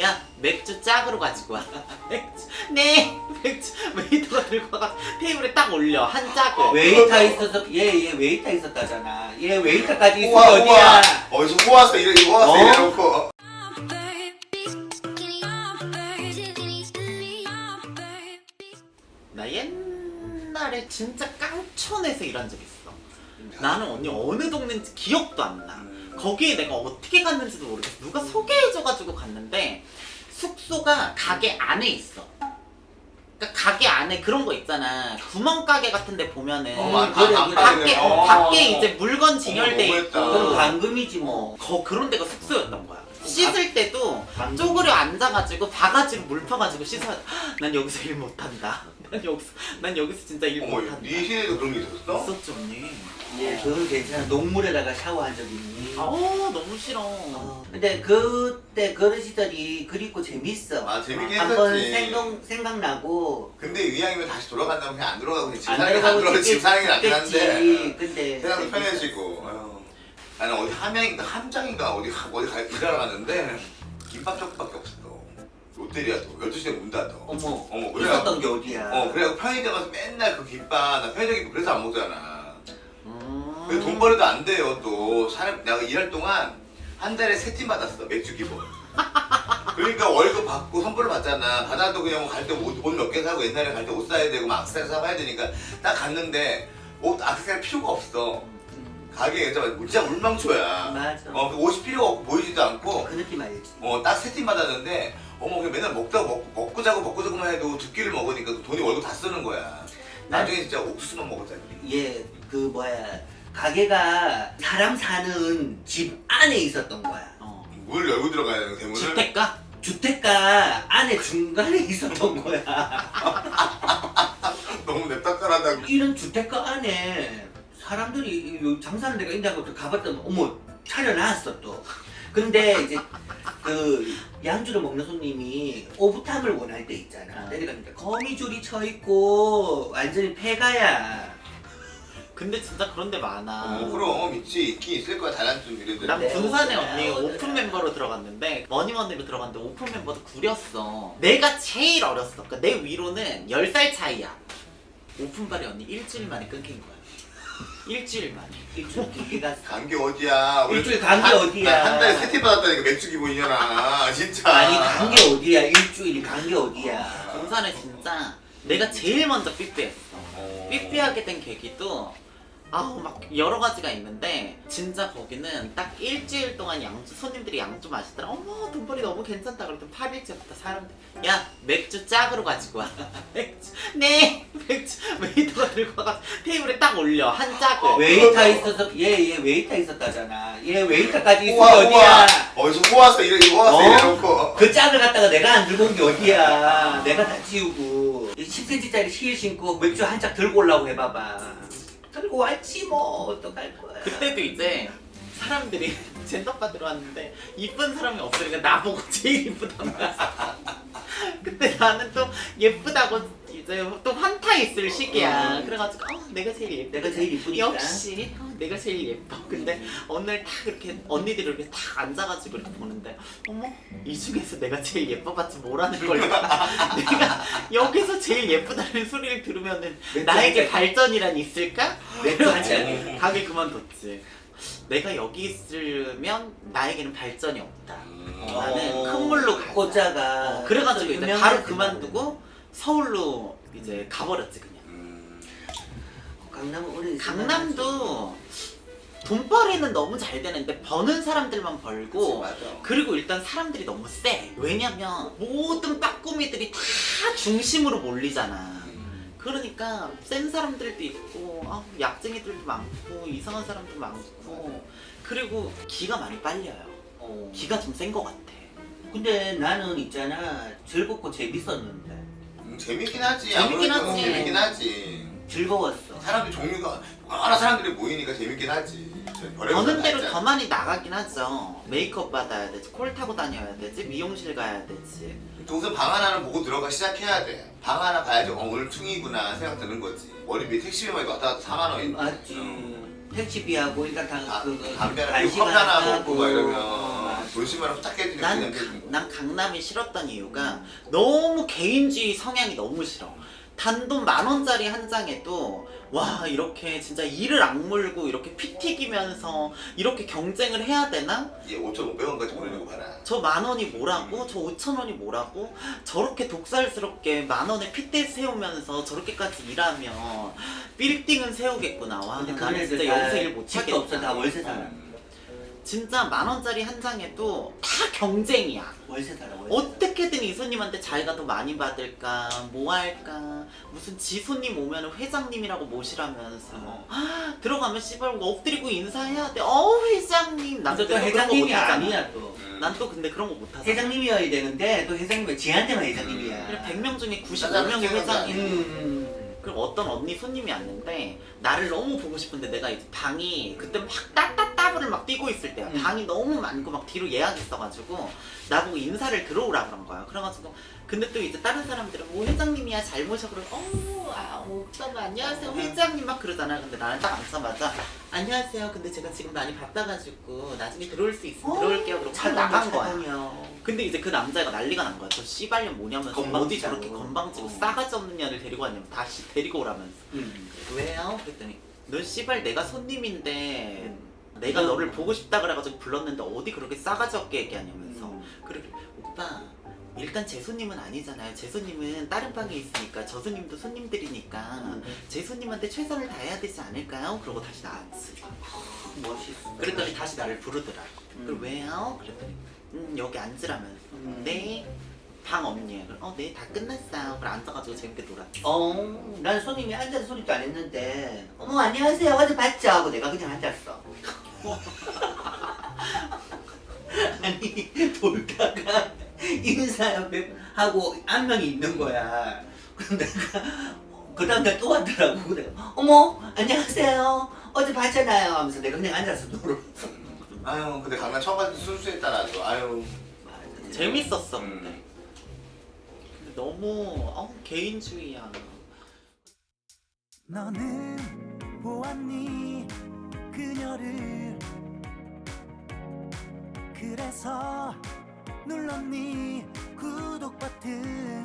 야 맥주 짝으로 가지고 와. 맥주. 네 맥주. 웨이터가 들고 와가 테이블에 딱 올려. 한 짝을. 웨이터 있어서 얘얘 웨이터 있었다잖아. 얘 웨이터까지 있으면 우와. 어디야? 우와 어디서 모아서 이래 모아서 어? 이래놓고. 나 옛날에 진짜 깡촌에서 일한 적 있어. 나는 언니 어느 동네인지 기억도 안나. 거기에 내가 어떻게 갔는지도 모르겠어. 누가 소개해줘가지고 갔는데 숙소가 가게 안에 있어 그러니까 가게 안에 그런 거 있잖아 구멍 가게 같은 데 보면은 어, 안- 그래, 그래. 밖에. 어. 밖에 이제 물건 진열돼 어머, 있고 너무했다. 그럼 방금이지 뭐. 거 그런 데가 숙소였던 거야. 방금. 쪼그려 앉아가지고 바가지로 물 퍼가지고 씻어야 돼. 난 여기서 일 못한다. 난 여기서 난 여기서 진짜 일 어머 못한다. 네 시대에도 그런 게 있었어? 있었죠 언니. 얘 그건 괜찮아. 녹물에다가 샤워한 적 있니? 아 너무 싫어. 어. 근데 그때 그런 시절이 그립고 재밌어. 아, 재밌게 한번 했었지. 생각 생각나고 근데 이왕이면 다시 돌아간다면 그냥 안 돌아가고 그냥 집안 사는 게안 들어가고 돌아가고 집 사는 게 낫긴. 한데 근데 세상도 재밌어. 편해지고 아유. 나는 어디 함양인가 함장인가 어디 가- 어디 가 일하러 갔는데 김밥 조금밖에 없어. 롯데리아도 12시에 문 닫아 어머, 어머, 그래. 있었던 게 어디야? 어 그래갖고 편의점 가서 맨날 그 김밥 나 편의점 김밥 그래서 안 먹잖아. 음. 근데 돈 벌어도 안 돼요 또. 사람 내가 일할 동안 한 달에 세 팀 받았어 맥주 기본. 그러니까 월급 받고 선불을 받잖아. 받아도 그냥 갈 때 옷 몇 개 사고 옛날에 갈 때 옷 사야 되고 막 악세사리 사봐야 되니까 딱 갔는데 옷 악세사리 필요가 없어. 음, 가게에 진짜 진짜 물망초야 맞아. 어, 그 옷이 필요가 없고 보이지도 않고 그 느낌 알지? 어, 딱 세 팀 받았는데 어머 그냥 맨날 먹다 먹고, 먹고 자고 먹고 자고만 해도 두 끼를 먹으니까 그 돈이 월급 다 쓰는 거야 나중에 진짜 옥수수만 먹었잖아 얘그 뭐야 가게가 사람 사는 집 안에 있었던 거야. 어. 물 열고 들어가야 되는 대문을 주택가? 주택가 안에 중간에 있었던 거야. 너무 냅딱하다고 이런 주택가 안에 사람들이 요 장사하는 데가 있냐고 또 가봤더니 어머 차려놨어 또. 근데 이제 그 양주를 먹는 손님이 오붓함을 원할 때 있잖아. 내려가니까 거미줄이 쳐 있고 완전히 폐가야. 근데 진짜 그런 데 많아. 어, 그럼 있지 있긴 있을 거야 다른 좀 이런 난 네. 군산에 네. 언니 오픈 멤버로 들어갔는데 머니머니로 들어갔는데 오픈 멤버도 구렸어 내가 제일 어렸어 그러니까 내 위로는 10살 차이야 오픈발이 언니 일주일 만에 끊긴 거야 일주일 만에. 일주일 기계가 간 게 어디야? 우리 일주일 간게 한- 어디야. 나한 달에 세팀 받았다니까 맥주 기본이잖아 진짜. 아니 간 게 어디야? 일주일이 간 게 어디야. 군산에 진짜 내가 제일 먼저 삐삐했어. 어. 삐삐하게 된 계기도 아우 막 여러 가지가 있는데 진짜 거기는 딱 일주일 동안 양주 손님들이 양주 마시더라. 어머 돈벌이 너무 괜찮다. 그랬더니 8일째부터 사람들 야 맥주 짝으로 가지고 와. 맥주. 네 맥주. 웨이터가 들고 와가 테이블에 딱 올려. 한 짝을. 웨이터 있어서 얘얘 웨이터 있었다잖아. 얘 웨이터까지 있으면 우와 어디야? 어디서 모아서 이래 모아서 어? 이래놓고. 그 짝을 갖다가 내가 안 들고 온 게 어디야? 내가 다 치우고. 10cm짜리 실 신고 맥주 한 짝 들고 올라고 해봐봐. 들고 왔지 뭐 어떡할 거야? 그때도 이제 사람들이 젠더바 들어왔는데 이쁜 사람이 없으니까 나보고 제일 이쁘단 거야. 그때 나는 또 예쁘다고 또 환타 있을 시기야. 음. 그래가지고 어, 내가 제일 예뻐. 내가 제일 이쁘니까. 역시 어, 내가 제일 예뻐. 근데 오늘 딱 이렇게 언니들이 이렇게 딱 앉아가지고 이렇게 보는데 어머 이 중에서 내가 제일 예뻐봤지 뭐라는 걸까? 내가 여기서 제일 예쁘다는 소리를 들으면은 나에게. 발전이란 있을까? 잔. 가게 그만뒀지. 내가 여기 있으면 나에게는 발전이 없다. 어, 나는 큰 물로 가자. 꽃자가 어, 그래가지고 유명한 바로 그만두고 서울로 이제 가버렸지 그냥. 음. 강남은 오래 강남도 돈벌이는 너무 잘 되는데 버는 사람들만 벌고 맞아 그리고 일단 사람들이 너무 세. 왜냐면 모든 빠꾸미들이 다 중심으로 몰리잖아. 그러니까 센 사람들도 있고 아, 약쟁이들도 많고 이상한 사람도 많고 그리고 기가 많이 빨려요. 어. 기가 좀 센 것 같아. 근데 나는 있잖아 즐겁고 재밌었는데 음, 재밌긴 하지 재밌긴 아무래도 하지. 재밌긴 하지 즐거웠어. 사람들 종류가 여러 사람들이 모이니까 재밌긴 하지 별의별 버는 다 대로 있잖아. 더 많이 나가긴 하죠. 메이크업 받아야 되지, 콜 타고 다녀야 되지, 미용실 가야 되지. 우선 방 하나는 보고 들어가 시작해야 돼. 방 하나 봐야지. 어, 오늘 충이구나 생각 드는 거지. 월요비 택시비만 왔다 갔다 4만 원인데. 맞지. 응. 택시비하고 일단 다 아, 그 담배랑 간식 하나 먹고 막 이러면. 10만 원딱 깨지는 난, 강- 난 강남이 싫었던 이유가 너무 개인주의 성향이 너무 싫어. 단돈 만 원짜리 한 장에도 와 이렇게 진짜 이를 악물고 이렇게 피 튀기면서 이렇게 경쟁을 해야 되나? 얘 5,500원까지 보내고 봐라. 저 만 원이 뭐라고? 저 5천 원이 뭐라고? 저렇게 독살스럽게 만 원에 핏대 세우면서 저렇게까지 일하면 빌딩은 세우겠구나. 와 근데 나는 진짜 여기서 다일못 집도 없어 다 하겠다. 월세 살아. 음. 진짜 만 원짜리 한 장에도 다 경쟁이야. 월세 살아 월세. 어떻게든 이 손님한테 자기가 더 많이 받을까 뭐 할까 무슨 지 손님 오면 회장님이라고 모시라면서 어. 아, 들어가면 씨발 엎드리고 인사해야 돼어 회장님 난 근데 또 근데 그런 거 회장님이 못하잖아 아니야 또. 음. 난또 근데 그런 거 못하잖아 회장님이어야 되는데 또 회장님이 지한테만 회장님이야. 그래 100명 중에 짜장면 95명이 생각도 안 회장님 해. 음. 그럼 어떤 언니 손님이 왔는데 나를 너무 보고 싶은데 내가 이제 방이 그때 막 따따따블을 막 뛰고 있을 때야. 음. 방이 너무 많고 막 뒤로 예약했어가지고 나보고 인사를 들어오라 그런 거야. 그래가지고 근데 또 이제 다른 사람들은 뭐 회장님이야 잘 모셔 그러면 어아 오빠가 안녕하세요. 회장님 막 그러잖아 근데 나는 딱 앉자마자 안녕하세요. 근데 제가 지금 많이 바빠가지고 나중에 들어올 수 있으면 들어올게요. 그러고 잘 나간 거야 근데 이제 그 남자가 난리가 난 거야. 저 씨발년 뭐냐면서 건방지다고. 어디 저렇게 건방지고 어. 싸가지 없는 년을 데리고 왔냐면 다시 데리고 오라면서. 음. 왜요? 그랬더니 넌 씨발 내가 손님인데 음. 내가 음. 너를 보고 싶다 그래가지고 불렀는데 어디 그렇게 싸가지 없게 얘기하냐면서. 음. 그래 오빠 일단 제 손님은 아니잖아요. 제 손님은 다른 방에 있으니까 저 손님도 손님들이니까 음. 제 손님한테 최선을 다해야 되지 않을까요? 그러고 다시 나왔어. 멋있어. 그랬더니 다시 나를 부르더라. 음. 그럼 왜요? 그랬더니 음 여기 앉으라면서 음. 네. 방 없니? 그럼 어, 네, 다 끝났어요. 그래 앉아가지고 재밌게 놀았지. 어, 난 손님이 앉아서 소리도 안 했는데, 어머, 안녕하세요. 어제 봤죠? 하고 내가 그냥 앉았어. 아니, 돌다가 인사하고 한 명이 있는 거야. 그럼 내가, 그 다음날 또 왔더라고. 내가, 어머, 안녕하세요. 어제 봤잖아요. 하면서 내가 그냥 앉아서 놀았어. 아유 근데 강남 처음 갔을 때 순수했다라도 아유. 재밌었어 음. 근데 너무 어, 개인주의야. 너는 보았니? 그녀를 그래서 눌렀니? 구독 버튼.